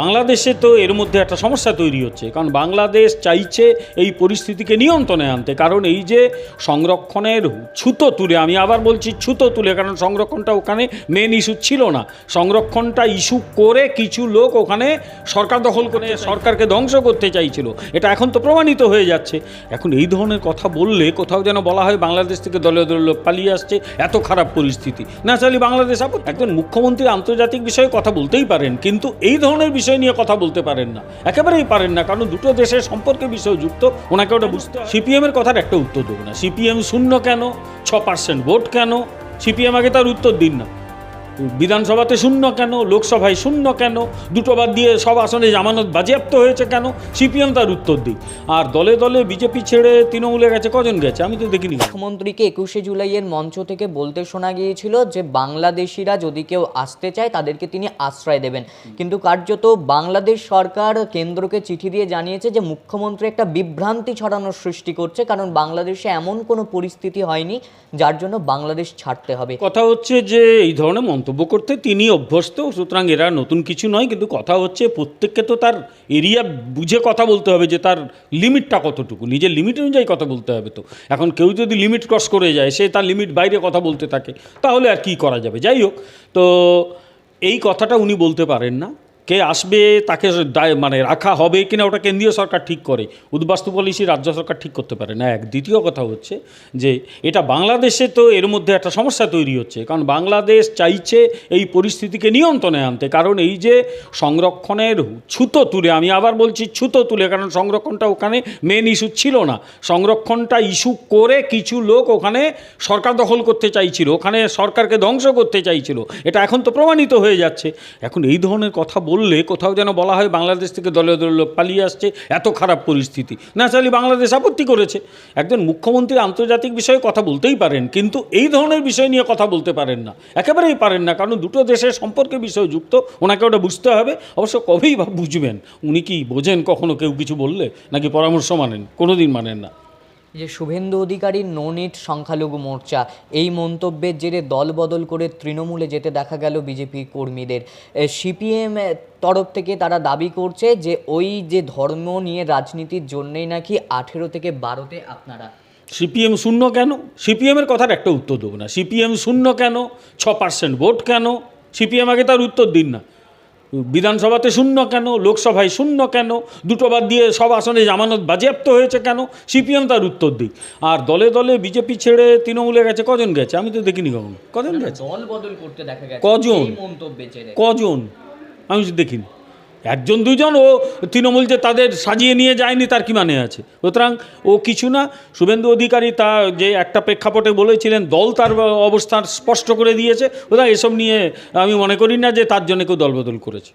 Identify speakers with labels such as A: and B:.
A: বাংলাদেশে তো এর মধ্যে একটা সমস্যা তৈরি হচ্ছে। কারণ বাংলাদেশ চাইছে এই পরিস্থিতিকে নিয়ন্ত্রণে আনতে। কারণ এই যে সংরক্ষণের ছুতো তুলে, আমি আবার বলছি ছুতো তুলে, কারণ সংরক্ষণটা ওখানে মেন ইস্যু ছিল না। সংরক্ষণটা ইস্যু করে কিছু লোক ওখানে সরকার দখল করে, সরকারকে ধ্বংস করতে চাইছিল। এটা এখন তো প্রমাণিত হয়ে যাচ্ছে। এখন এই ধরনের কথা বললে কোথাও যেন বলা হয় বাংলাদেশ থেকে দলে দলে লোক পালিয়ে আসছে, এত খারাপ পরিস্থিতি। ন্যাচারালি বাংলাদেশ একজন মুখ্যমন্ত্রী আন্তর্জাতিক বিষয়ে কথা বলতেই পারেন, কিন্তু এই ধরনের বিষয় নিয়ে কথা বলতে পারেন না। একেবারেই পারেন না কারণ দুটো দেশের সম্পর্কে বিষয় যুক্ত। ওনাকে ওটা বুঝতে সিপিএমের কথার একটা উত্তর দেবো না। সিপিএম শূন্য কেন? ছ পার্সেন্ট ভোট কেন? সিপিএম আগে তার উত্তর দিন না। বিধানসভাতে শূন্য কেন? লোকসভায় শূন্য কেন? দুটো বাদ দিয়ে সব আসনে জামানত বাজেয়াপ্ত হয়েছে কেন? সিপিএম তার উত্তর দিই আর দলে দলে বিজেপি ছেড়ে তৃণমূলে গেছে কজন গেছে? আমি তো দেখিনি।
B: মুখ্যমন্ত্রীকে একুশে জুলাইয়ের মঞ্চ থেকে বলতে শোনা গিয়েছিল যে বাংলাদেশিরা যদি কেউ আসতে চায় তাদেরকে তিনি আশ্রয় দেবেন। কিন্তু কার্যত বাংলাদেশ সরকার কেন্দ্রকে চিঠি দিয়ে জানিয়েছে যে মুখ্যমন্ত্রী একটা বিভ্রান্তি ছড়ানোর সৃষ্টি করছে কারণ বাংলাদেশে এমন কোনো পরিস্থিতি হয়নি যার জন্য বাংলাদেশ ছাড়তে হবে।
A: কথা হচ্ছে যে এই ধরনের মন্তব্য করতে তিনি অভ্যস্ত, সুতরাং এরা নতুন কিছু নয়, কিন্তু কথা হচ্ছে প্রত্যেককে তো তার এরিয়া বুঝে কথা বলতে হবে যে তার লিমিটটা কতটুকু, নিজের লিমিট অনুযায়ী কথা বলতে হবে তো। এখন কেউ যদি লিমিট ক্রস করে যায়, সে তার লিমিট বাইরে কথা বলতে থাকে, তাহলে আর কি করা যাবে? যাই হোক, তো এই কথাটা উনি বলতে পারেন না। কে আসবে, তাকে মানে রাখা হবে কিনা ওটা কেন্দ্রীয় সরকার ঠিক করে। উদ্বাস্তু পলিসি রাজ্য সরকার ঠিক করতে পারে না। এক দ্বিতীয় কথা হচ্ছে যে, এটা বাংলাদেশে তো এর মধ্যে একটা সমস্যা তৈরি হচ্ছে। কারণ বাংলাদেশ চাইছে এই পরিস্থিতিকে নিয়ন্ত্রণে আনতে। কারণ এই যে সংরক্ষণের ছুতো তুলে, আমি আবার বলছি ছুতো তুলে, কারণ সংরক্ষণটা ওখানে মেন ইস্যু ছিল না। সংরক্ষণটা ইস্যু করে কিছু লোক ওখানে সরকার দখল করতে চাইছিল, ওখানে সরকারকে ধ্বংস করতে চাইছিল। এটা এখন তো প্রমাণিত হয়ে যাচ্ছে। এখন এই ধরনের কথা বললে কোথাও যেন বলা হয় বাংলাদেশ থেকে দলে দলে লোক পালিয়ে আসছে, এত খারাপ পরিস্থিতি। ন্যাচারালি বাংলাদেশ আপত্তি করেছে। একজন মুখ্যমন্ত্রী আন্তর্জাতিক বিষয়ে কথা বলতেই পারেন, কিন্তু এই ধরনের বিষয় নিয়ে কথা বলতে পারেন না। একেবারেই পারেন না, কারণ দুটো দেশের সম্পর্কে বিষয় যুক্ত, ওনাকে ওটা বুঝতে হবে। অবশ্য কবেই বুঝবেন? উনি কি বোঝেন কখনো কেউ কিছু বললে? নাকি পরামর্শ মানেন? কোনোদিন মানেন না।
B: যে শুভেন্দু অধিকারীর নোনিট সংখ্যালঘু মোর্চা, এই মন্তব্যের জেরে দল বদল করে তৃণমূলে যেতে দেখা গেল বিজেপি কর্মীদের। সিপিএম তরফ থেকে তারা দাবি করছে যে ওই যে ধর্ম নিয়ে রাজনীতির জন্যেই নাকি আঠেরো থেকে বারোতে আপনারা
A: সিপিএম শূন্য কেন? সিপিএমের কথার একটা উত্তর দেবো না। সিপিএম শূন্য কেন? ছ পার্সেন্ট ভোট কেন? সিপিএম আগে তার উত্তর দিন না। বিধানসভাতে শূন্য কেন? লোকসভায় শূন্য কেন? দুটো বাদ দিয়ে সব আসনে জামানত বাজেয়াপ্ত হয়েছে কেন? সিপিএম তার উত্তর দিক। আর দলে দলে বিজেপি ছেড়ে তৃণমূলে গেছে কজন গেছে? আমি তো দেখিনি কখন। কজন গেছে? কজন? কজন? আমি তো দেখিনি। একজন দুজন ও তৃণমূল যে তাদের সাজিয়ে নিয়ে যায়নি তার কি মানে আছে? সুতরাং ও কিছু না, শুভেন্দু অধিকারী তা যে একটা প্রেক্ষাপটে বলেছিলেন, দল তার অবস্থান স্পষ্ট করে দিয়েছে। সুতরাং এসব নিয়ে আমি মনে করি না যে তার জন্য কেউ দলবদল করেছে।